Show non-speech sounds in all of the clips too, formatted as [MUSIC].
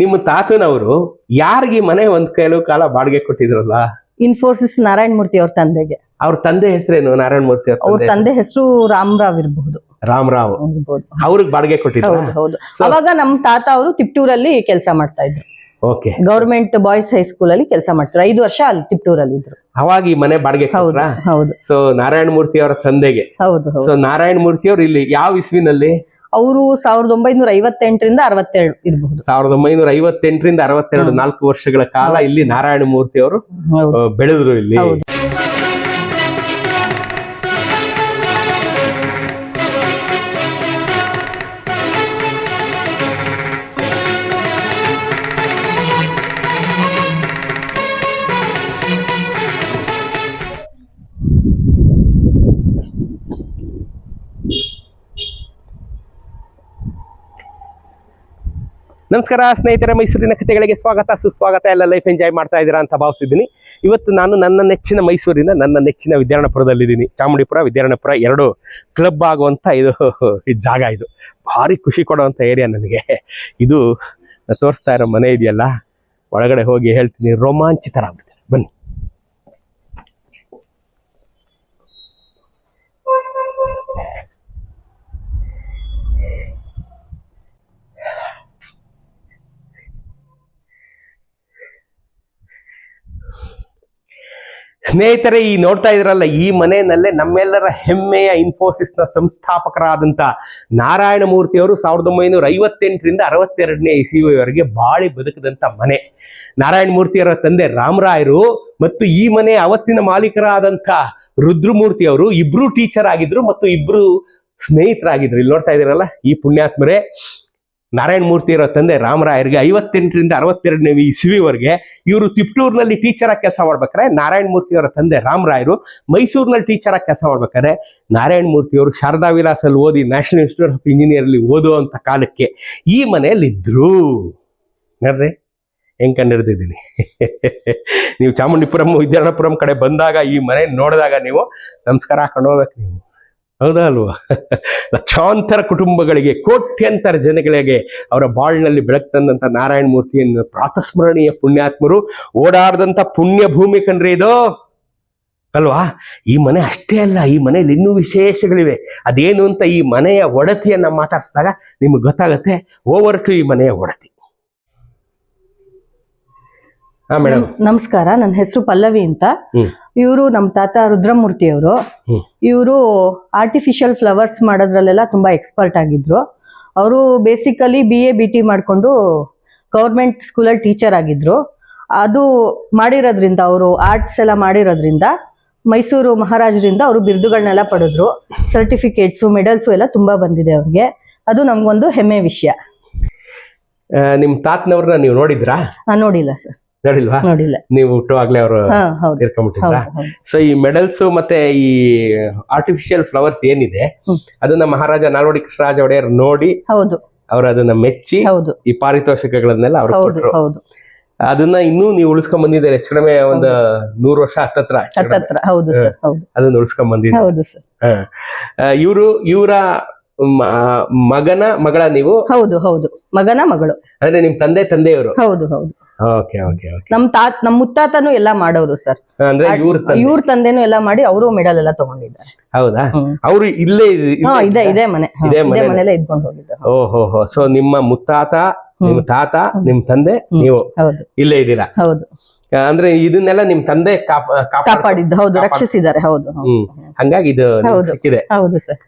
ನಿಮ್ಮ ತಾತನವರು ಯಾರಿಗೆ ಮನೆ ಒಂದ್ ಕೈಲೂ ಕಾಲ ಬಾಡಿಗೆ ಕೊಟ್ಟಿದ್ರಲ್ಲ? ಇನ್ಫೋಸಿಸ್ ನಾರಾಯಣ ಮೂರ್ತಿ ಅವ್ರ ತಂದೆಗೆ. ಅವ್ರ ತಂದೆ ಹೆಸರೇನು? ನಾರಾಯಣ ಮೂರ್ತಿ ಅವ್ರ ಅವ್ರ ತಂದೆ ಹೆಸರು ರಾಮರಾವ್ ಇರಬಹುದು. ರಾಮರಾವ್ ಅವ್ರಿಗೆ ಬಾಡಿಗೆ ಕೊಟ್ಟಿದ್ರು? ಹೌದು ಅವಾಗ ನಮ್ ತಾತ ಅವರು ತಿಪ್ಟೂರಲ್ಲಿ ಕೆಲಸ ಮಾಡ್ತಾ ಇದ್ರು. ಓಕೆ ಗವರ್ಮೆಂಟ್ ಬಾಯ್ಸ್ ಹೈಸ್ಕೂಲ್ ಅಲ್ಲಿ ಕೆಲಸ ಮಾಡ್ತಾರೆ ಐದು ವರ್ಷ ಅಲ್ಲಿ ತಿಪ್ಟೂರಲ್ಲಿ ಇದ್ರು. ಅವಾಗ ಈ ಮನೆ ಬಾಡಿಗೆ ಹೌದು ಹೌದು. ಸೊ ನಾರಾಯಣ ಮೂರ್ತಿ ಅವರ ತಂದೆಗೆ. ಹೌದು ಹೌದು. ಸೊ ನಾರಾಯಣ ಮೂರ್ತಿ ಅವರು ಇಲ್ಲಿ ಯಾವ ಇಸ್ವಿನಲ್ಲಿ? ಅವರು ಸಾವಿರದ ಒಂಬೈನೂರ ಐವತ್ತೆಂಟರಿಂದ ಅರವತ್ತೆರಡು ಇರಬಹುದು. ಸಾವಿರದ ಒಂಬೈನೂರ ಐವತ್ತೆಂಟರಿಂದ ಅರವತ್ತೆರಡು ನಾಲ್ಕು ವರ್ಷಗಳ ಕಾಲ ಇಲ್ಲಿ ನಾರಾಯಣ ಮೂರ್ತಿ ಅವರು ಬೆಳೆದ್ರು ಇಲ್ಲಿ. ನಮಸ್ಕಾರ, ಸ್ನೇಹಿತರೆ, ಮೈಸೂರಿನ ಕಥೆಗಳಿಗೆ ಸ್ವಾಗತ, ಸುಸ್ವಾಗತ, ಎಲ್ಲ ಲೈಫ್ ಎಂಜಾಯ್ ಮಾಡ್ತಾ ಇದ್ದೀರಾ ಅಂತ ಭಾವಿಸಿದ್ದೀನಿ ಇವತ್ತು ನಾನು ನನ್ನ ನೆಚ್ಚಿನ ಮೈಸೂರಿನ ನನ್ನ ನೆಚ್ಚಿನ ವಿದ್ಯಾರಣಪುರದಲ್ಲಿದ್ದೀನಿ. ಚಾಮುಂಡಿಪುರ ವಿದ್ಯಾರಣಪುರ ಎರಡು ಕ್ಲಬ್ ಆಗುವಂಥ ಇದು ಜಾಗ ಇದು. ಭಾರಿ ಖುಷಿ ಕೊಡುವಂಥ ಏರಿಯಾ ನನಗೆ. ಇದು ತೋರಿಸ್ತಾ ಇರೋ ಮನೆ ಇದೆಯಲ್ಲ? ಒಳಗಡೆ ಹೋಗಿ ಹೇಳ್ತೀನಿ, ರೋಮಾಂಚಿತರಾಗ್ಬಿಡ್ತೀನಿ. ಬನ್ನಿ. ಸ್ನೇಹಿತರೆ, ಈ ನೋಡ್ತಾ ಇದ್ರಲ್ಲ, ಈ ಮನೆಯಲ್ಲೇ ನಮ್ಮೆಲ್ಲರ ಹೆಮ್ಮೆಯ ಇನ್ಫೋಸಿಸ್ನ ಸಂಸ್ಥಾಪಕರಾದಂಥ ನಾರಾಯಣ ಮೂರ್ತಿಯವರು ಸಾವಿರದ ಒಂಬೈನೂರ ಐವತ್ತೆಂಟರಿಂದ ಅರವತ್ತೆರಡನೇ ಇಸಿವರೆಗೆ ಬಾಳಿ ಬದುಕದಂಥ ಮನೆ. ನಾರಾಯಣ ಮೂರ್ತಿಯವರ ತಂದೆ ರಾಮರಾಯರು ಮತ್ತು ಈ ಮನೆ ಅವತ್ತಿನ ಮಾಲೀಕರಾದಂಥ ರುದ್ರಮೂರ್ತಿ ಅವರು ಇಬ್ರು ಟೀಚರ್ ಆಗಿದ್ರು ಮತ್ತು ಇಬ್ರು ಸ್ನೇಹಿತರಾಗಿದ್ರು. ಇಲ್ಲಿ ನೋಡ್ತಾ ಇದ್ದೀರಲ್ಲ, ಈ ಪುಣ್ಯಾತ್ಮರೇ. ನಾರಾಯಣ ಮೂರ್ತಿ ಇರೋ ತಂದೆ ರಾಮರಾಯರಿಗೆ ಐವತ್ತೆಂಟರಿಂದ ಅರವತ್ತೆರಡನೇ ಇಸ್ವಿವರೆಗೆ ಇವರು ತಿಪ್ಟೂರಿನಲ್ಲಿ ಟೀಚರ್ ಆಗಿ ಕೆಲಸ ಮಾಡ್ಬೇಕಾದ್ರೆ ನಾರಾಯಣ ಮೂರ್ತಿ ಅವರ ತಂದೆ ರಾಮರಾಯರು ಮೈಸೂರಿನಲ್ಲಿ ಟೀಚರ್ ಆಗಿ ಕೆಲಸ ಮಾಡ್ಬೇಕಾದ್ರೆ ನಾರಾಯಣ ಮೂರ್ತಿಯವರು ಶಾರದಾ ವಿಲಾಸಲ್ಲಿ ಓದಿ ನ್ಯಾಷನಲ್ ಇನ್ಸ್ಟಿಟ್ಯೂಟ್ ಆಫ್ ಇಂಜಿನಿಯರಲ್ಲಿ ಓದುವಂಥ ಕಾಲಕ್ಕೆ ಈ ಮನೆಯಲ್ಲಿದ್ದರು ನೋಡ್ರಿ, ಹೆಂಗ್ ಕಂಡಿರ್ತಿದ್ದೀನಿ [LAUGHS] ನೀವು ಚಾಮುಂಡಿಪುರಂ ವಿದ್ಯಾರಣಪುರಂ ಕಡೆ ಬಂದಾಗ ಈ ಮನೆ ನೋಡಿದಾಗ ನೀವು ನಮಸ್ಕಾರ ಹಾಕೊಂಡು ಹೋಗ್ಬೇಕು ನೀವು. ಹೌದಾ ಅಲ್ವಾ? [LAUGHS] ಲಕ್ಷಾಂತರ ಕುಟುಂಬಗಳಿಗೆ, ಕೋಟ್ಯಂತರ ಜನಗಳಿಗೆ ಅವರ ಬಾಳ್ನಲ್ಲಿ ಬೆಳಕು ತಂದಂಥ ನಾರಾಯಣ ಮೂರ್ತಿಯನ್ನು ಪ್ರಾತಸ್ಮರಣೀಯ ಪುಣ್ಯಾತ್ಮರು ಓಡಾಡದಂಥ ಪುಣ್ಯ ಭೂಮಿ ಕಣ್ರಿ ಇದು? ಅಲ್ವಾ? ಈ ಮನೆ ಅಷ್ಟೇ ಅಲ್ಲ, ಈ ಮನೆಯಲ್ಲಿ ಇನ್ನೂ ವಿಶೇಷಗಳಿವೆ. ಅದೇನು ಅಂತ ಈ ಮನೆಯ ಒಡತಿಯನ್ನು ಮಾತಾಡಿಸಿದಾಗ ನಿಮ್ಗೆ ಗೊತ್ತಾಗತ್ತೆ ಓವರ್ ಟು ಈ ಮನೆಯ ಒಡತಿ. ನಮಸ್ಕಾರ ನನ್ನ ಹೆಸರು ಪಲ್ಲವಿ ಅಂತ. ಇವರು ನಮ್ಮ ತಾತ ರುದ್ರಮೂರ್ತಿ ಅವರು. ಇವರು ಆರ್ಟಿಫಿಷಿಯಲ್ ಫ್ಲವರ್ಸ್ ಮಾಡೋದ್ರಲ್ಲೆಲ್ಲ ತುಂಬಾ ಎಕ್ಸ್ಪರ್ಟ್ ಆಗಿದ್ರು. ಅವರು basically B A B T ಮಾಡಿಕೊಂಡು ಗೌರ್ಮೆಂಟ್ ಸ್ಕೂಲಲ್ಲಿ ಟೀಚರ್ ಆಗಿದ್ರು. ಅದು ಮಾಡಿರೋದ್ರಿಂದ ಅವರು ಆರ್ಟ್ಸ್ ಎಲ್ಲ ಮಾಡಿರೋದ್ರಿಂದ ಮೈಸೂರು ಮಹಾರಾಜರಿಂದ ಅವರು ಬಿರುದುಗಳನ್ನೆಲ್ಲ ಪಡೆದ್ರು. ಸರ್ಟಿಫಿಕೇಟ್ಸು ಮೆಡಲ್ಸು ಎಲ್ಲ ತುಂಬಾ ಬಂದಿದೆ ಅವ್ರಿಗೆ. ಅದು ನಮ್ಗೊಂದು ಹೆಮ್ಮೆ ವಿಷಯ. ಆ, ನಿಮ್ ತಾತನವ್ರನ್ನ ನೀವು ನೋಡಿದ್ರಾ? ನೋಡಿಲ್ಲ ಸರ್ ನೋಡಿಲ್ವಾ? ನೋಡಿಲ್ಲ. ನೀವು ಹುಟ್ಟುವಾಗ್ಲೇ ಅವರು ಹಾ ಹೌದು. ತೀರ್ಕೊಂಡ್ಬಿಟ್ಟಿದ್ರ ಹೌದು ಹೌದು. ಸೊ ಈ ಮೆಡಲ್ಸ್ ಮತ್ತೆ ಈ ಆರ್ಟಿಫಿಷಿಯಲ್ ಫ್ಲವರ್ಸ್ ಏನಿದೆ ಹ್ಮ್. ಅದನ್ನ ಮಹಾರಾಜ ನಾಲ್ವಡಿ ಕೃಷ್ಣರಾಜ ಒಡೆಯರ್ ನೋಡಿ ಹೌದು. ಅವ್ರು ಅದನ್ನ ಮೆಚ್ಚಿ ಹೌದು. ಈ ಪಾರಿತೋಷಕಗಳನ್ನೆಲ್ಲ ಅವ್ರು ಹೌದು ಕೊಟ್ರು. ಹೌದು. ಅದನ್ನ ಇನ್ನೂ ನೀವು ಉಳಿಸ್ಕೊಂಡ್ ಬಂದಿದ್ದೀರಿ ಹೆಚ್ಚು ಕಡಿಮೆ ಒಂದು ನೂರು ವರ್ಷ ಹತ್ತತ್ರ ಹೆಚ್ಚು ಕಡಿಮೆ. ಹತ್ತತ್ರ ಹೌದು ಸರ್ ಹೌದು. ಅದನ್ನ ಉಳಿಸ್ಕೊಂಡ್ ಬಂದಿದ್ದೀರಿ. ಹೌದು ಸರ್. ಇವರು ಇವರ ಮಗನ ಮಗಳ ನೀವು? ಹೌದು ಹೌದು. ಮಗನ ಮಗಳು. ಅಂದ್ರೆ ನಿಮ್ ತಂದೆ ತಂದೆಯವರು? ಹೌದು ಹೌದು. ಓಕೆ ಓಕೆ ನಮ್ ತಾತ್ ನಮ್ ಮುತ್ತಾತನು ಎಲ್ಲ ಮಾಡೋರು ಸರ್. ಅಂದ್ರೆ ಇವ್ರ ತಂದೆ. ಇವ್ರ ತಂದೆನು ಎಲ್ಲ ಮಾಡಿ ಅವರು ಮೆಡಲ್ ಎಲ್ಲ ತಗೊಂಡಿದ್ದಾರೆ. ಹೌದಾ. ಅವರು ಇಲ್ಲೇ ಇದ್- ಇದೆ ಮನೆ. ಇದೇ ಮನೆಯಲ್ಲೇ? ಇದ್ಕೊಂಡು ಹೋಗಿದ್ದಾರೆ. ಓಹೋ ಹೋ ಸೊ ನಿಮ್ಮ ಮುತ್ತಾತ ನಿಮ್ಮ ತಾತ ನಿಮ್ ತಂದೆ ನೀವು ಇಲ್ಲೇ ಇದ್ದೀರಾ? ಹೌದು. ಅಂದ್ರೆ ಇದನ್ನೆಲ್ಲ ನಿಮ್ ತಂದೆ ಕಾಪ ಕಾಪಾಡಿದ್ದು ಹೌದು ರಕ್ಷಿಸಿದ್ದಾರೆ ಹೌದು ಹಂಗಾಗಿ ಇದು. ಸಿಕ್ಕಿದೆ. ಹೌದು ಸರ್.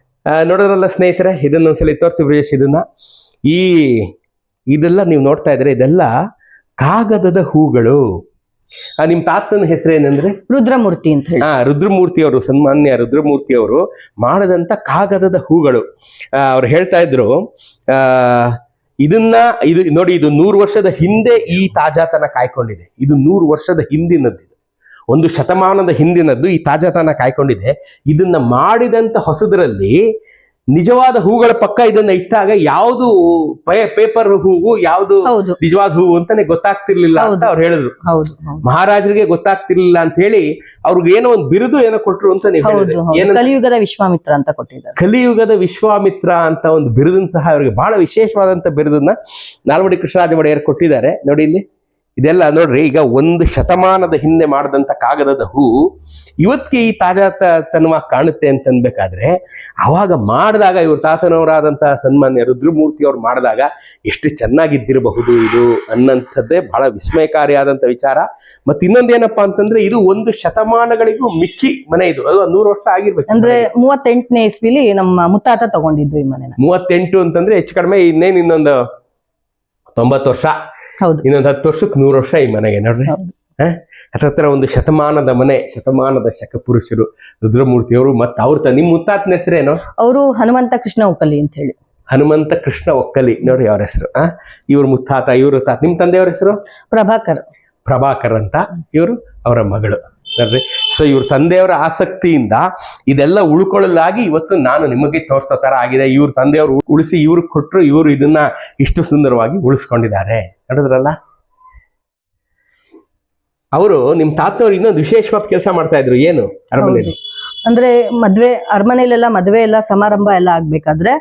ನೋಡೋದ್ರಲ್ಲ ಸ್ನೇಹಿತರೆ ಇದನ್ನ ಒಂದ್ಸಲಿ ತೋರಿಸಿ ಬ್ರಿಜೇಶ್ ಇದನ್ನ. ಈ ಇದೆಲ್ಲ ನೀವು ನೋಡ್ತಾ ಇದ್ರೆ ಇದೆಲ್ಲ ಕಾಗದದ ಹೂಗಳು. ಆ, ನಿಮ್ ತಾತನ ಹೆಸರೇನಂದ್ರೆ ರುದ್ರಮೂರ್ತಿ ಅಂತ ಹೇಳಿ. ಹಾ ರುದ್ರಮೂರ್ತಿ ಅವರು ಸನ್ಮಾನ್ಯ ರುದ್ರಮೂರ್ತಿ ಅವರು ಮಾಡದಂತ ಕಾಗದದ ಹೂಗಳು. ಅವ್ರು ಹೇಳ್ತಾ ಇದ್ರು ಆ ಇದನ್ನ ಇದು ನೋಡಿ ಇದು ನೂರು ವರ್ಷದ ಹಿಂದೆ ಈ ತಾಜಾತನ ಕಾಯ್ಕೊಂಡಿದೆ. ಇದು ನೂರು ವರ್ಷದ ಹಿಂದಿನದ್ದು ಇದು. ಒಂದು ಶತಮಾನದ ಹಿಂದಿನದ್ದು ಈ ತಾಜಾತನ ಕಾಯ್ಕೊಂಡಿದೆ. ಇದನ್ನ ಮಾಡಿದಂತ ಹೊಸದರಲ್ಲಿ ನಿಜವಾದ ಹೂಗಳ ಪಕ್ಕ ಇದನ್ನ ಇಟ್ಟಾಗ ಯಾವ್ದು ಪೇಪರ್ ಹೂವು ಯಾವ್ದು ನಿಜವಾದ ಹೂವು ಅಂತಾನೆ ಗೊತ್ತಾಗ್ತಿರ್ಲಿಲ್ಲ ಅಂತ. ಅವ್ರು ಹೇಳಿದ್ರು. ಮಹಾರಾಜರಿಗೆ ಗೊತ್ತಾಗ್ತಿರ್ಲಿಲ್ಲ ಅಂತ ಹೇಳಿ ಅವ್ರಿಗೆ ಏನೋ ಒಂದು ಬಿರುದು ಏನೋ ಕೊಟ್ರು ಅಂತ ನೀವು ಕಲಿಯುಗದ ವಿಶ್ವಾಮಿತ್ರ ಅಂತ ಕೊಟ್ಟಿದ್ದಾರೆ. ಕಲಿಯುಗದ ವಿಶ್ವಾಮಿತ್ರ ಅಂತ ಒಂದು ಬಿರುದನ್ನ ಸಹ ಅವರಿಗೆ ಬಹಳ ವಿಶೇಷವಾದಂತ ಬಿರುದನ್ನ ನಾಲ್ವಡಿ ಕೃಷ್ಣರಾಜ ಒಡೆಯರ್ ಕೊಟ್ಟಿದ್ದಾರೆ. ನೋಡಿ ಇಲ್ಲಿ. ಇದೆಲ್ಲ ನೋಡ್ರಿ ಈಗ ಒಂದು ಶತಮಾನದ ಹಿಂದೆ ಮಾಡಿದಂಥ ಕಾಗದದ ಹೂ ಇವತ್ತಿಗೆ ಈ ತಾಜಾ ತನವಾಗಿ ಕಾಣುತ್ತೆ ಅಂತನ್ಬೇಕಾದ್ರೆ ಅವಾಗ ಮಾಡಿದಾಗ ಇವ್ರ ತಾತನವರಾದಂತಹ ಸನ್ಮಾನ್ಯ ರುದ್ರಮೂರ್ತಿ ಅವ್ರು ಮಾಡಿದಾಗ ಎಷ್ಟು ಚೆನ್ನಾಗಿದ್ದಿರಬಹುದು ಇದು ಅನ್ನಂಥದ್ದೇ ಬಹಳ ವಿಸ್ಮಯಕಾರಿಯಾದಂಥ ವಿಚಾರ. ಮತ್ತೆ ಇನ್ನೊಂದೇನಪ್ಪಾ ಅಂತಂದ್ರೆ ಇದು ಒಂದು ಶತಮಾನಗಳಿಗೂ ಮಿಕ್ಕಿ ಮನೆ ಇದು. ಅದು ನೂರು ವರ್ಷ ಆಗಿರ್ಬೇಕು ಅಂದ್ರೆ ಮೂವತ್ತೆಂಟನೇ ಇಸ್ವಿಲಿ ನಮ್ಮ ಮುತ್ತಾತ ತಗೊಂಡಿದ್ದು ಈ ಮನೆನ. ಮೂವತ್ತೆಂಟು ಅಂತಂದ್ರೆ ಹೆಚ್ಚು ಕಡಿಮೆ ಇನ್ನೇನು ಇನ್ನೊಂದು ತೊಂಬತ್ತು ವರ್ಷ. ಹೌದು. ಇನ್ನೊಂದು ಹತ್ತು ವರ್ಷಕ್ಕೆ ನೂರು ವರ್ಷ ಈ ಮನೆಗೆ ನೋಡ್ರಿ. ಹೌದು. ಹ? ಹತ್ತತ್ರ ಒಂದು ಶತಮಾನದ ಮನೆ ಶತಮಾನದ ಶಕಪುರುಷರು ರುದ್ರಮೂರ್ತಿಯವರು ಮತ್ತೆ ಅವ್ರ ನಿಮ್ಮ ಮುತ್ತಾತನ ಹೆಸರೇನು ಅವರು ಹನುಮಂತ ಕೃಷ್ಣ ಒಕ್ಕಲಿ ಅಂತ ಹೇಳಿ. ಹನುಮಂತ ಕೃಷ್ಣ ಒಕ್ಕಲಿ ನೋಡ್ರಿ ಅವ್ರ ಹೆಸರು ಆ ಇವ್ರ ಮುತ್ತಾತ ಇವರು ತಾತ ನಿಮ್ಮ ತಂದೆಯವ್ರ ಹೆಸರು? ಪ್ರಭಾಕರ್. ಪ್ರಭಾಕರ್ ಅಂತ ಇವರು ಅವರ ಮಗಳು ನೋಡ್ರಿ. ಸೊ ಇವ್ರ ತಂದೆಯವರ ಆಸಕ್ತಿಯಿಂದ ಇದೆಲ್ಲ ಉಳ್ಕೊಳ್ಳಲಾಗಿ ಇವತ್ತು ನಾನು ನಿಮಗೆ ತೋರಿಸೋ ತರ ಆಗಿದೆ. ಇವ್ರ ತಂದೆಯವರು ಉಳಿಸಿ ಇವ್ರಿಗೆ ಕೊಟ್ಟರು ಇವರು ಇದನ್ನ ಇಷ್ಟು ಸುಂದರವಾಗಿ ಉಳಿಸ್ಕೊಂಡಿದ್ದಾರೆ. ನೋಡಿದ್ರಲ್ಲ? ಅವರು ನಿಮ್ ತಾತನವ್ರು ಇನ್ನೊಂದು ವಿಶೇಷವಾದ ಕೆಲಸ ಮಾಡ್ತಾ ಇದ್ರು. ಏನು ಅರಮನೆಯಲ್ಲಿ? ಅಂದ್ರೆ ಮದ್ವೆ ಅರಮನೆಲೆಲ್ಲ ಮದ್ವೆ ಎಲ್ಲ ಸಮಾರಂಭ ಎಲ್ಲ ಆಗ್ಬೇಕಾದ್ರೆ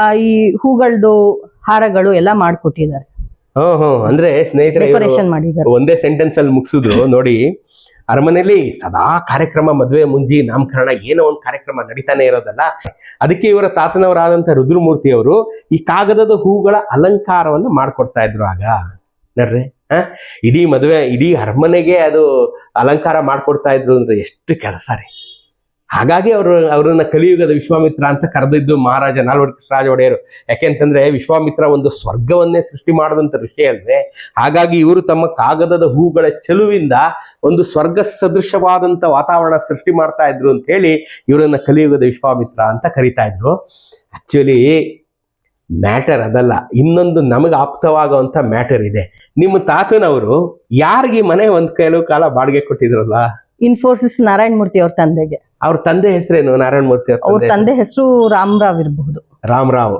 ಆ ಈ ಹೂಗಳದು ಹಾರಗಳು ಎಲ್ಲ ಮಾಡ್ಕೊಟ್ಟಿದ್ದಾರೆ. ಹ್ಮ್ ಹ್ಮ್ ಅಂದ್ರೆ ಸ್ನೇಹಿತರೆ ಇವ್ರು ಒಂದೇ ಸೆಂಟೆನ್ಸ್ ಅಲ್ಲಿ ಮುಗಿಸಿದ್ರು. ನೋಡಿ ಅರಮನೆಯಲ್ಲಿ ಸದಾ ಕಾರ್ಯಕ್ರಮ, ಮದುವೆ, ಮುಂಜಿ, ನಾಮಕರಣ ಏನೋ ಒಂದು ಕಾರ್ಯಕ್ರಮ ನಡೀತಾನೆ ಇರೋದಲ್ಲ. ಅದಕ್ಕೆ ಇವರ ತಾತನವರಾದಂತ ರುದ್ರಮೂರ್ತಿ ಅವರು ಈ ಕಾಗದದ ಹೂಗಳ ಅಲಂಕಾರವನ್ನು ಮಾಡ್ಕೊಡ್ತಾ ಇದ್ರು ಆಗ. ನಡ್ರಿ, ಆ? ಇಡೀ ಮದುವೆ, ಇಡೀ ಅರಮನೆಗೆ ಅದು ಅಲಂಕಾರ ಮಾಡ್ಕೊಡ್ತಾ ಇದ್ರು ಅಂದ್ರೆ ಎಷ್ಟು ಕೆಲಸ ರೀ. ಹಾಗಾಗಿ ಅವರು ಅವರನ್ನ ಕಲಿಯುಗದ ವಿಶ್ವಾಮಿತ್ರ ಅಂತ ಕರೆದಿದ್ದು ಮಹಾರಾಜ ನಾಲ್ವಡಿ ಕೃಷ್ಣರಾಜ ಒಡೆಯರು ಯಾಕೆಂತಂದ್ರೆ ವಿಶ್ವಾಮಿತ್ರ ಒಂದು ಸ್ವರ್ಗವನ್ನೇ ಸೃಷ್ಟಿ ಮಾಡದಂತ ಋಷಿ ಅಲ್ವೇ? ಹಾಗಾಗಿ ಇವರು ತಮ್ಮ ಕಾಗದದ ಹೂಗಳ ಚೆಲುವಿಂದ ಒಂದು ಸ್ವರ್ಗ ಸದೃಶವಾದಂತ ವಾತಾವರಣ ಸೃಷ್ಟಿ ಮಾಡ್ತಾ ಇದ್ರು ಅಂತ ಹೇಳಿ ಇವರನ್ನ ಕಲಿಯುಗದ ವಿಶ್ವಾಮಿತ್ರ ಅಂತ ಕರಿತಾ ಇದ್ರು. ಆಕ್ಚುಲಿ ಮ್ಯಾಟರ್ ಅದಲ್ಲ. ಇನ್ನೊಂದು ನಮಗೆ ಆಪ್ತವಾಗುವಂತ ಮ್ಯಾಟರ್ ಇದೆ. ನಿಮ್ಮ ತಾತನವರು ಯಾರಿಗೆ ಮನೆ ಒಂದ್ ಕೆಲವು ಕಾಲ ಬಾಡಿಗೆ ಕೊಟ್ಟಿದ್ರಲ್ಲ ಇನ್ಫೋಸಿಸ್ ನಾರಾಯಣ ಮೂರ್ತಿ ಅವ್ರ ತಂದೆಗೆ. ಅವ್ರ ತಂದೆ ಹೆಸರೇನು ನಾರಾಯಣ ಮೂರ್ತಿ ಅವ್ರ ತಂದೆ ಹೆಸರು? ರಾಮರಾವ್ ಇರಬಹುದು. ರಾಮರಾವ್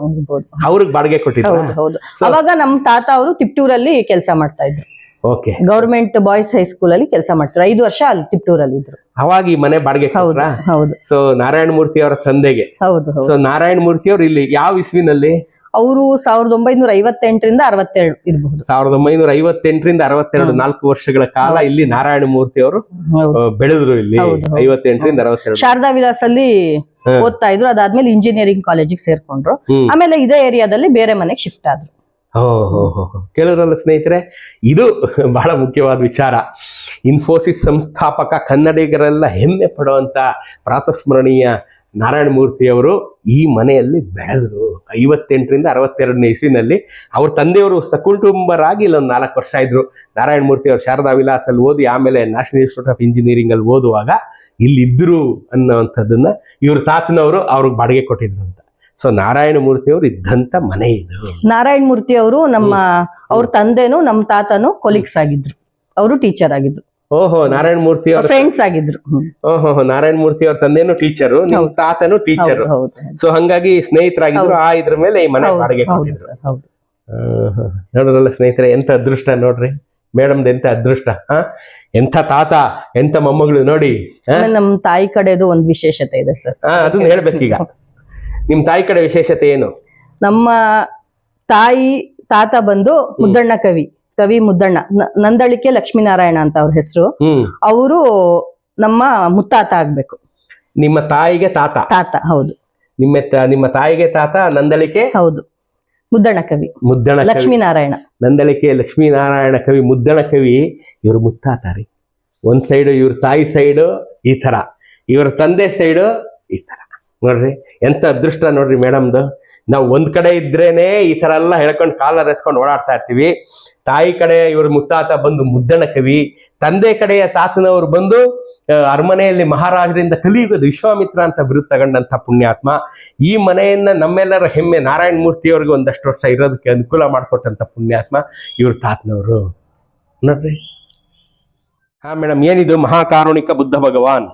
ಅವ್ರಿಗೆ ಬಾಡಿಗೆ ಕೊಟ್ಟಿದ್ರು ಹೌದು ಅವಾಗ ನಮ್ ತಾತ ಅವರು ತಿಪ್ಟೂರಲ್ಲಿ ಕೆಲಸ ಮಾಡ್ತಾ ಇದ್ರು. ಓಕೆ ಗೌರ್ಮೆಂಟ್ ಬಾಯ್ಸ್ ಹೈಸ್ಕೂಲ್ ಅಲ್ಲಿ ಕೆಲಸ ಮಾಡ್ತಾರೆ. ಐದು ವರ್ಷ ಅಲ್ಲಿ ತಿಪ್ಟೂರಲ್ಲಿ ಇದ್ರು. ಅವಾಗ ಈ ಮನೆ ಬಾಡಿಗೆ ಹೌದು ಸೊ ನಾರಾಯಣ ಮೂರ್ತಿ ಅವರ ತಂದೆಗೆ. ಹೌದು ಹೌದು. ಸೊ ನಾರಾಯಣ ಮೂರ್ತಿ ಅವರು ಇಲ್ಲಿ ಯಾವ ಇಸ್ವಿನಲ್ಲಿ? ಅವರು ಸಾವಿರದ ಒಂಬೈನೂರ ಐವತ್ತೆಂಟರಿಂದ ಅರವತ್ತೆರಡು ಇರಬಹುದು. ಸಾವಿರದ ಒಂಬೈನೂರ ಐವತ್ತೆಂಟರಿಂದ ಅರವತ್ತೆರಡು ನಾಲ್ಕು ವರ್ಷಗಳ ಕಾಲ ಇಲ್ಲಿ ನಾರಾಯಣ ಮೂರ್ತಿ ಅವರು ಬೆಳೆದ್ರು ಇಲ್ಲಿ. ಐವತ್ತೆಂಟರಿಂದ ಅರವತ್ತೆರಡು. ಶಾರದಾ ವಿಲಾಸ್ ಅಲ್ಲಿ ಓದ್ತಾ ಇದ್ರು ಅದಾದ್ಮೇಲೆ ಇಂಜಿನಿಯರಿಂಗ್ ಕಾಲೇಜಿಗೆ ಸೇರ್ಕೊಂಡ್ರು. ಆಮೇಲೆ ಇದೇ ಏರಿಯಾದಲ್ಲಿ ಬೇರೆ ಮನೆಗೆ ಶಿಫ್ಟ್ ಆದ್ರು. ಕೇಳಿದ್ರಲ್ಲ ಸ್ನೇಹಿತರೆ ಇದು [LAUGHS] ಬಹಳ ಮುಖ್ಯವಾದ ವಿಚಾರ. ಇನ್ಫೋಸಿಸ್ ಸಂಸ್ಥಾಪಕ ಕನ್ನಡಿಗರೆಲ್ಲ ಹೆಮ್ಮೆ ಪಡುವಂತ ಪ್ರಾತಸ್ಮರಣೀಯ ನಾರಾಯಣ ಮೂರ್ತಿಯವರು ಈ ಮನೆಯಲ್ಲಿ ಬೆಳೆದರು. ಐವತ್ತೆಂಟರಿಂದ ಅರವತ್ತೆರಡನೇ ಇಸ್ವಿನಲ್ಲಿ ಅವ್ರ ತಂದೆಯವರು ಸಕುಟುಂಬರಾಗಿ ಇಲ್ಲೊಂದು ನಾಲ್ಕು ವರ್ಷ ಇದ್ರು. ನಾರಾಯಣ ಮೂರ್ತಿ ಅವರು ಶಾರದಾ ವಿಲಾಸಲ್ಲಿ ಓದಿ ಆಮೇಲೆ ನ್ಯಾಷನಲ್ ಇನ್ಸ್ಟಿಟ್ಯೂಟ್ ಆಫ್ ಇಂಜಿನಿಯರಿಂಗ್ ಅಲ್ಲಿ ಓದುವಾಗ ಇಲ್ಲಿದ್ರು ಅನ್ನೋವಂಥದ್ದನ್ನ ಇವ್ರ ತಾತನವರು ಅವ್ರಿಗೆ ಬಾಡಿಗೆ ಕೊಟ್ಟಿದ್ರು ಅಂತ. ಸೊ ನಾರಾಯಣ ಮೂರ್ತಿ ಅವರು ಇದ್ದಂತ ಮನೆ ಇದು. ನಾರಾಯಣ ಮೂರ್ತಿ ಅವರು ನಮ್ಮ ಅವ್ರ ತಂದೆನು ನಮ್ಮ ತಾತನು ಕೊಲೀಗ್ಸ್ ಆಗಿದ್ರು. ಅವರು ಟೀಚರ್ ಆಗಿದ್ರು. ಓಹೋ ನಾರಾಯಣ ಮೂರ್ತಿ ಅವ್ರ ಫ್ರೆಂಡ್ಸ್ ಆಗಿದ್ರು. ಓಹೋ ನಾರಾಯಣ ಮೂರ್ತಿ ಅವ್ರ ತಂದೆನು ಟೀಚರು ನಿಮ್. ತಾತನು ಟೀಚರು ಸೊ ಹಂಗಾಗಿ ಸ್ನೇಹಿತರಾಗಿದ್ರು ಆ ಇದ್ರ ಮೇಲೆ ಈ ಮನೆ ಬಾಡಿಗೆ. ನೋಡಿದ್ರಲ್ಲ ಸ್ನೇಹಿತರೆ ಎಂತ ಅದೃಷ್ಟ ನೋಡ್ರಿ. ಮೇಡಮ್ದು ಎಂತ ಅದೃಷ್ಟ ಹಾ ಎಂತ ತಾತ ಎಂತ ಮೊಮ್ಮಗಳು ನೋಡಿ ನಮ್ ತಾಯಿ ಕಡೆದು ಒಂದು ವಿಶೇಷತೆ ಇದೆ ಸರ್. ಹಾ, ಅದನ್ನ ಹೇಳ್ಬೇಕೀಗ ನಿಮ್ ತಾಯಿ ಕಡೆ ವಿಶೇಷತೆ ಏನು? ನಮ್ಮ ತಾಯಿ ತಾತ ಬಂದು ಮುದ್ದಣ್ಣ ಕವಿ. ಕವಿ ಮುದ್ದಣ್ಣ ನಂದಳಿಕೆ ಲಕ್ಷ್ಮೀನಾರಾಯಣ ಅಂತ ಅವ್ರ ಹೆಸರು. ಅವರು ನಮ್ಮ ಮುತ್ತಾತ ಆಗ್ಬೇಕು. ನಿಮ್ಮ ತಾಯಿಗೆ ತಾತ. ತಾತ ಹೌದು. ನಿಮ್ಮ ನಿಮ್ಮ ತಾಯಿಗೆ ತಾತ ನಂದಳಿಕೆ? ಹೌದು. ಮುದ್ದಣ್ಣ ಕವಿ. ಮುದ್ದಣ ಲಕ್ಷ್ಮೀನಾರಾಯಣ. ನಂದಳಿಕೆ ಲಕ್ಷ್ಮೀನಾರಾಯಣ ಕವಿ ಮುದ್ದಣ ಕವಿ ಇವರು ಮುತ್ತಾತ ರೀ. ಒಂದ್ ಸೈಡ್ ಇವ್ರ ತಾಯಿ ಸೈಡು ಈ ತರ ಇವ್ರ ತಂದೆ ಸೈಡು ಈ ತರ ನೋಡ್ರಿ, ಎಂತ ಅದೃಷ್ಟ ನೋಡ್ರಿ ಮೇಡಮ್ದು. ನಾವು ಒಂದು ಕಡೆ ಇದ್ರೇನೆ ಈ ಥರ ಎಲ್ಲ ಹೇಳ್ಕೊಂಡು ಕಾಲರ್ ಎತ್ಕೊಂಡು ಓಡಾಡ್ತಾ ಇರ್ತೀವಿ. ತಾಯಿ ಕಡೆ ಇವರು ಮುತ್ತಾತ ಬಂದು ಮುದ್ದಣ ಕವಿ, ತಂದೆ ಕಡೆಯ ತಾತನವರು ಬಂದು ಅರಮನೆಯಲ್ಲಿ ಮಹಾರಾಜರಿಂದ ಕಲಿಯುಗದ ವಿಶ್ವಾಮಿತ್ರ ಅಂತ ಬಿರುದು ತಗೊಂಡಂಥ ಪುಣ್ಯಾತ್ಮ. ಈ ಮನೆಯನ್ನ ನಮ್ಮೆಲ್ಲರ ಹೆಮ್ಮೆ ನಾರಾಯಣ ಮೂರ್ತಿಯವ್ರಿಗೆ ಒಂದಷ್ಟು ವರ್ಷ ಇರೋದಕ್ಕೆ ಅನುಕೂಲ ಮಾಡಿಕೊಟ್ಟಂಥ ಪುಣ್ಯಾತ್ಮ ಇವ್ರ ತಾತನವರು. ನೋಡ್ರಿ. ಹಾ, ಮೇಡಮ್, ಏನಿದು ಮಹಾಕಾರುಣಿಕ ಬುದ್ಧ ಭಗವಾನ್?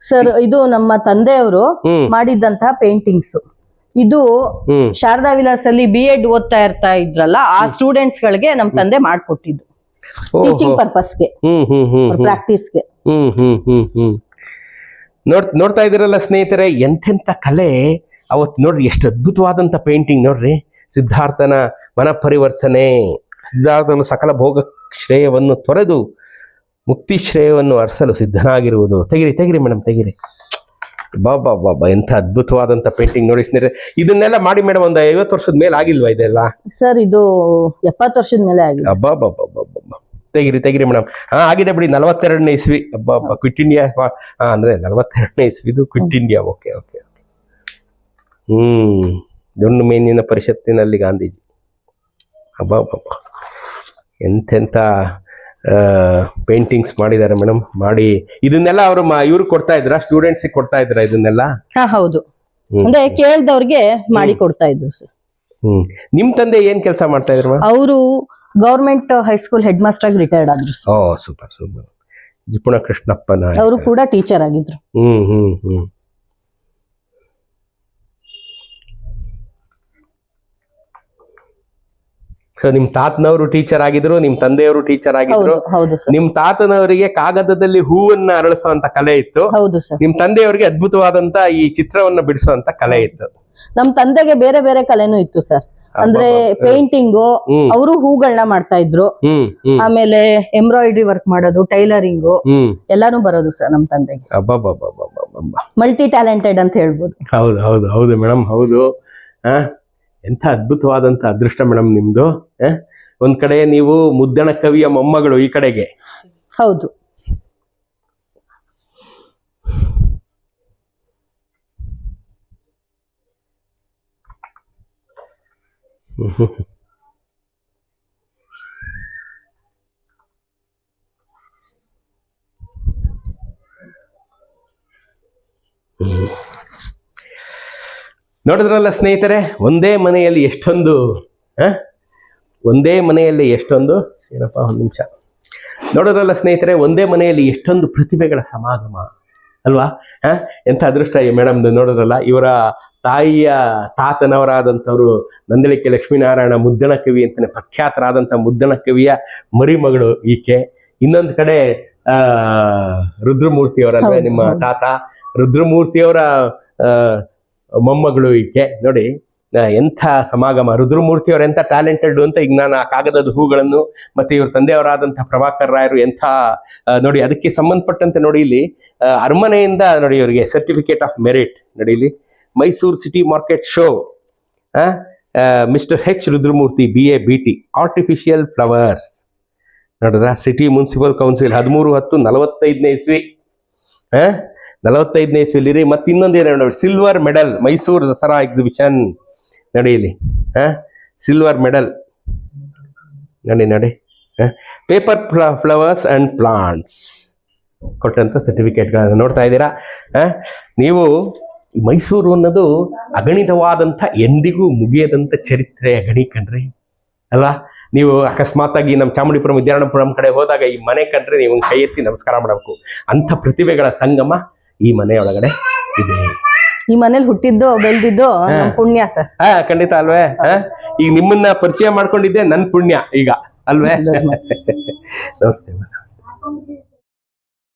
ಸರ್ ಇದು ನಮ್ಮ ತಂದೆಯವರು ಮಾಡಿದಂತಹ ಪೇಂಟಿಂಗ್ಸ್ ಇದು ಶಾರದಾ ವಿಲಾಸ್ ಅಲ್ಲಿ ಬಿ ಎಡ್ ಓದ್ತಾ ಇರ್ತಾ ಇದ್ರಲ್ಲ ಆ ಸ್ಟೂಡೆಂಟ್ಸ್ ಗಳಿಗೆ ನಮ್ ತಂದೆ ಮಾಡ್ಕೊಟ್ಟಿದ್ದು. ಟೀಚಿಂಗ್ ಪರ್ಪಸ್ಗೆ ಪ್ರಾಕ್ಟೀಸ್ಗೆ ಹ್ಮ್ ಹ್ಮ್ ಹ್ಮ್ ಹ್ಮ್. ನೋಡ್ ನೋಡ್ತಾ ಇದ್ದೀರಲ್ಲ ಸ್ನೇಹಿತರೆ ಎಂತೆಂಥ ಕಲೆ. ಅವತ್ತು ನೋಡ್ರಿ ಎಷ್ಟು ಅದ್ಭುತವಾದಂತ ಪೇಂಟಿಂಗ್ ನೋಡ್ರಿ. ಸಿದ್ಧಾರ್ಥನ ಮನ ಪರಿವರ್ತನೆ ಸಿದ್ಧಾರ್ಥನು ಸಕಲ ಭೋಗ ಶ್ರೇಯವನ್ನು ತೊರೆದು ಮುಕ್ತಿ ಶ್ರೇಯವನ್ನು ಅರಸಲು ಸಿದ್ಧನಾಗಿರುವುದು. ತೆಗಿರಿ ತೆಗಿರಿ ಮೇಡಮ್ ತೆಗಿರಿ. ಬಾಬಾ ಬಾಬಾ ಎಂಥ ಅದ್ಭುತವಾದಂಥ ಪೇಂಟಿಂಗ್ ನೋಡಿ ಸ್ನೇಹಿತರೆ. ಇದನ್ನೆಲ್ಲ ಮಾಡಿ ಮೇಡಮ್ ಒಂದು ಐವತ್ತು ವರ್ಷದ ಮೇಲೆ ಆಗಿಲ್ವಾ ಇದೆಲ್ಲ? ಸರ್ ಇದು ಎಪ್ಪತ್ತು ವರ್ಷದ ಮೇಲೆ ಆಗಿದೆ. ಅಬ್ಬಾ ಬಾಬಾ ಬಾಬಾ ತೆಗಿರಿ ತೆಗಿರಿ ಮೇಡಮ್. ಹಾಂ ಆಗಿದೆ ಬಿಡಿ ನಲವತ್ತೆರಡನೇ ಇಸ್ವಿ. ಅಬ್ಬಾ ಕ್ವಿಟ್ ಇಂಡಿಯಾ ಹಾಂ ಅಂದ್ರೆ ನಲವತ್ತೆರಡನೇ ಇಸ್ವಿದು quit India okay okay okay. ಹ್ಮ್ ದೊಣ್ಣು ಮೇನಿನ ಪರಿಷತ್ತಿನಲ್ಲಿ ಗಾಂಧೀಜಿ. ಅಬ್ಬಾ ಬಾಬಾ ಎಂತೆಂಥ ಪೇಂಟಿಂಗ್ಸ್ ಮಾಡಿದ್ದಾರೆ ಮೇಡಮ್ ಮಾಡಿ ಇದನ್ನೆಲ್ಲ ಅವರು ಇವ್ರು ಕೊಡ್ತಾ ಇದ್ರ ಸ್ಟೂಡೆಂಟ್ಸ್ ಕೊಡ್ತಾ ಇದ್ರ ಇದನ್ನೆಲ್ಲ? ಹಾ ಹೌದು. ಅಂದ್ರೆ ಕೇಳ್ದವ್ರಿಗೆ ಮಾಡಿ ಕೊಡ್ತಾ ಇದ್ರು ಸರ್ ಹ್ಮ್. ನಿಮ್ ತಂದೆ ಏನ್ ಕೆಲಸ ಮಾಡ್ತಾ ಇದ್ರು ಅವರು government high school head master ಆಗಿ ರಿಟೈರ್ಡ್ ಆದ್ರು ಓ ಸೂಪರ್ ಸೂಪರ್ ಜಿಪುಣ ಕೃಷ್ಣಪ್ಪನ ಅವರು ಕೂಡ ಟೀಚರ್ ಆಗಿದ್ರು. ಹ್ಮ್ ಹ್ಮ್ ಹ್ಮ್. ಸೊ ನಿಮ್ ತಾತನವರು ಟೀಚರ್ ಆಗಿದ್ರು ನಿಮ್ ತಂದೆಯವರು ಟೀಚರ್ ಆಗಿದ್ರು. ನಿಮ್ ತಾತನವರಿಗೆ ಕಾಗದದಲ್ಲಿ ಹೂವನ್ನ ಅರಳಿಸುವಂತ ಕಲೆ ಇತ್ತು. ಹೌದು ಸರ್ ನಿಮ್ ತಂದೆಯವರಿಗೆ ಅದ್ಭುತವಾದಂತ ಈ ಚಿತ್ರವನ್ನ ಬಿಡಿಸುವಂತ ಕಲೆ ಇತ್ತು. ನಮ್ ತಂದೆಗೆ ಬೇರೆ ಬೇರೆ ಕಲೆನೂ ಇತ್ತು ಸರ್ ಅಂದ್ರೆ ಪೇಂಟಿಂಗ್ ಅವರು ಹೂಗಳನ್ನ ಮಾಡ್ತಾ ಇದ್ರು. ಆಮೇಲೆ ಎಂಬ್ರಾಯ್ಡ್ರಿ ವರ್ಕ್ ಮಾಡೋದು ಟೈಲರಿಂಗ್ ಎಲ್ಲಾನು ಬರೋದು ಸರ್ ನಮ್ ತಂದೆಗೆ. ಮಲ್ಟಿ ಟ್ಯಾಲೆಂಟೆಡ್ ಅಂತ ಹೇಳ್ಬೋದು. ಹೌದು ಹೌದು ಹೌದು ಮೇಡಮ್ ಹೌದು. ಆ? ಎಂಥ ಅದ್ಭುತವಾದಂಥ ಅದೃಷ್ಟ ಮೇಡಮ್ ನಿಮ್ಮದು ಒಂದು ಕಡೆ ನೀವು ಮುದ್ದಣ ಕವಿಯ ಮೊಮ್ಮಗಳು ಈ ಕಡೆಗೆ. ಹೌದು. [LAUGHS] ನೋಡಿದ್ರಲ್ಲ ಸ್ನೇಹಿತರೆ ಒಂದೇ ಮನೆಯಲ್ಲಿ ಎಷ್ಟೊಂದು? ಒಂದೇ ಮನೆಯಲ್ಲಿ ಎಷ್ಟೊಂದು ಏನಪ್ಪ ಒಂದು ನಿಮಿಷ. ನೋಡೋದ್ರಲ್ಲ ಸ್ನೇಹಿತರೆ ಒಂದೇ ಮನೆಯಲ್ಲಿ ಎಷ್ಟೊಂದು ಪ್ರತಿಭೆಗಳ ಸಮಾಗಮ ಅಲ್ವಾ? ಹಾ? ಎಂಥ ಅದೃಷ್ಟ ಈ ಮೇಡಮ್ದು ನೋಡೋದ್ರಲ್ಲ ಇವರ ತಾಯಿಯ ತಾತನವರಾದಂಥವ್ರು ನಂದಳಿಕೆ ಲಕ್ಷ್ಮೀನಾರಾಯಣ ಮುದ್ದಣ ಕವಿ ಅಂತಲೇ ಪ್ರಖ್ಯಾತರಾದಂಥ ಮುದ್ದಣ ಕವಿಯ ಮರಿಮಗಳು ಈಕೆ. ಇನ್ನೊಂದು ಕಡೆ ಹೌದು, ನಿಮ್ಮ ತಾತ. ರುದ್ರಮೂರ್ತಿಯವರ ಆ, ಮೊಮ್ಮಗಳು ಈಕೆ. ನೋಡಿ ಎಂಥ ಸಮಾಗಮ. ರುದ್ರಮೂರ್ತಿಯವರು ಎಂಥ ಟ್ಯಾಲೆಂಟೆಡ್ ಅಂತ ಈಗ ನಾನು ಆ ಕಾಗದದ ಹೂಗಳನ್ನು ಮತ್ತೆ ಇವ್ರ ತಂದೆಯವರಾದಂಥ ಪ್ರಭಾಕರ್ ರಾಯರು ಎಂಥ ನೋಡಿ, ಅದಕ್ಕೆ ಸಂಬಂಧಪಟ್ಟಂತೆ ನೋಡಿ ಇಲ್ಲಿ ಅರಮನೆಯಿಂದ ನೋಡಿ ಇವರಿಗೆ ಸರ್ಟಿಫಿಕೇಟ್ ಆಫ್ ಮೆರಿಟ್ ನೋಡಿ ಇಲ್ಲಿ, Mysuru city market show mister H Rudramurthy B A B T artificial flowers ನೋಡಿದ್ರ? ಸಿಟಿ ಮುನ್ಸಿಪಲ್ ಕೌನ್ಸಿಲ್ ಹದಿಮೂರು ಹತ್ತು ನಲವತ್ತೈದನೇ ಇಸ್ವಿ. ಆ? ನಲವತ್ತೈದನೇ ಇಸ್ವಿಯಲ್ಲಿ ರೀ ಮತ್ತೆ ಇನ್ನೊಂದೇನು ನೋಡಿ silver medal Mysuru Dasara exhibition ನಡೀಲಿ ಹಾ? ಸಿಲ್ವರ್ ಮೆಡಲ್ ನಡಿ ನಡಿ ಪೇಪರ್ ಫ್ಲವರ್ಸ್ ಅಂಡ್ ಪ್ಲಾಂಟ್ಸ್ ಕೊಟ್ಟಂತ ಸರ್ಟಿಫಿಕೇಟ್ಗಳನ್ನು ನೋಡ್ತಾ ಇದ್ದೀರಾ? ನೀವು ಮೈಸೂರು ಅನ್ನೋದು ಅಗಣಿತವಾದಂಥ ಎಂದಿಗೂ ಮುಗಿಯದಂಥ ಚರಿತ್ರೆ ಗಣಿ ಕಣ್ರಿ. ಅಲ್ವಾ? ನೀವು ಅಕಸ್ಮಾತಾಗಿ ನಮ್ಮ ಚಾಮುಂಡಿಪುರಂ ವಿದ್ಯಾರಣಪುರಂ ಕಡೆ ಹೋದಾಗ ಈ ಮನೆ ಕಂಡ್ರೆ ನೀವು ಕೈ ಎತ್ತಿ ನಮಸ್ಕಾರ ಮಾಡಬೇಕು. ಅಂಥ ಪ್ರತಿಭೆಗಳ ಸಂಗಮ ಈ ಮನೆಯೊಳಗಡೆ ಇದೆ. ಈ ಮನೇಲಿ ಹುಟ್ಟಿದ್ದು ಬೆಳೆದಿದ್ದು ಪುಣ್ಯ ಸರ್. ಹಾ ಖಂಡಿತ ಅಲ್ವೇ. ಹಾ? ಈಗ ನಿಮ್ಮನ್ನ ಪರಿಚಯ ಮಾಡ್ಕೊಂಡಿದ್ದೆ ನನ್ ಪುಣ್ಯ ಈಗ. ಅಲ್ವೇ? [LAUGHS] ನಮಸ್ತೆ ನಮಸ್ತೆ.